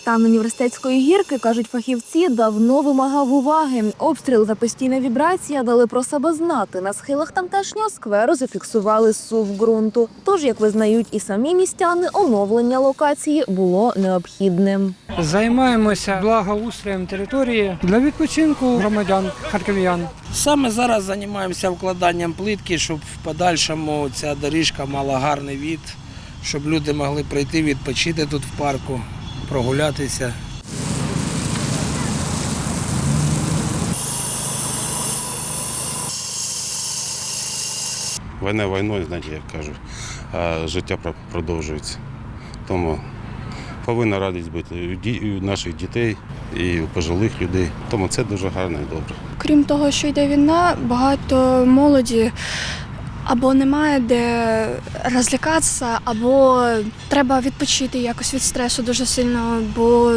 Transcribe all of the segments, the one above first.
Стан університетської гірки, кажуть фахівці, давно вимагав уваги. Обстріл та постійна вібрація дали про себе знати. На схилах тамтешнього скверу зафіксували сув ґрунту. Тож, як визнають і самі містяни, оновлення локації було необхідним. Займаємося благоустроєм території для відпочинку громадян харків'ян. Саме зараз займаємося вкладанням плитки, щоб в подальшому ця доріжка мала гарний від, щоб люди могли прийти відпочити тут в парку, прогулятися. Війна війною, знаєте, як кажуть, а життя про- продовжується. Тому повинна радість бути у наших дітей, і у пожилих людей. Тому це дуже гарно і добре. Крім того, що йде війна, багато молоді або немає де розлякатися, або треба відпочити якось від стресу дуже сильно, бо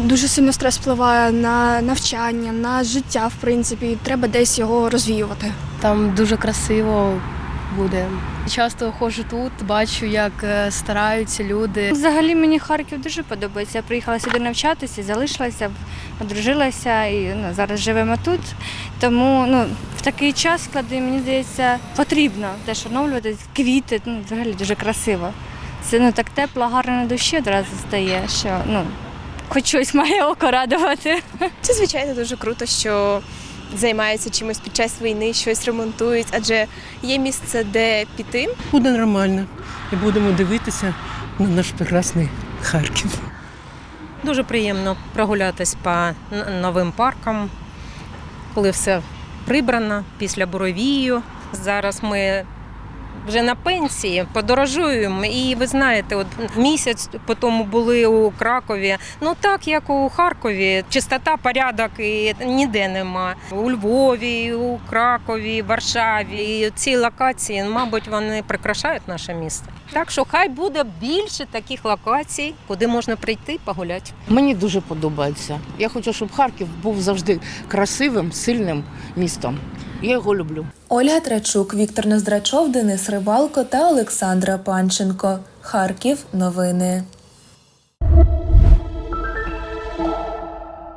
дуже сильно стрес впливає на навчання, на життя, в принципі, і треба десь його розвіювати. Там дуже красиво буде. Часто ходжу тут, бачу, як е, стараються люди. Взагалі мені Харків дуже подобається. Я приїхала сюди навчатися, залишилася, одружилася і ну, зараз живемо тут. Тому ну, такий час, коли мені здається, потрібно теж оновлювати квіти, ну, взагалі дуже красиво. Це ну, так тепло, гарно на душі одразу стає, що ну, хоч щось має око радувати. Це звичайно дуже круто, що займаються чимось під час війни, щось ремонтують, адже є місце, де піти. Буде нормально. І будемо дивитися на наш прекрасний Харків. Дуже приємно прогулятись по новим паркам, коли все прибрано після буровію. Зараз ми вже на пенсії подорожуємо. І ви знаєте, от місяць по тому були у Кракові. Ну так як у Харкові, чистота, порядок і ніде нема. У Львові, у Кракові, Варшаві. Ці локації, мабуть, вони прикрашають наше місто. Так що хай буде більше таких локацій, куди можна прийти погуляти. Мені дуже подобається. Я хочу, щоб Харків був завжди красивим, сильним містом. Я його люблю. Ольга Трачук, Віктор Нездрачов, Денис Рибалко та Олександра Панченко. Харків. Новини.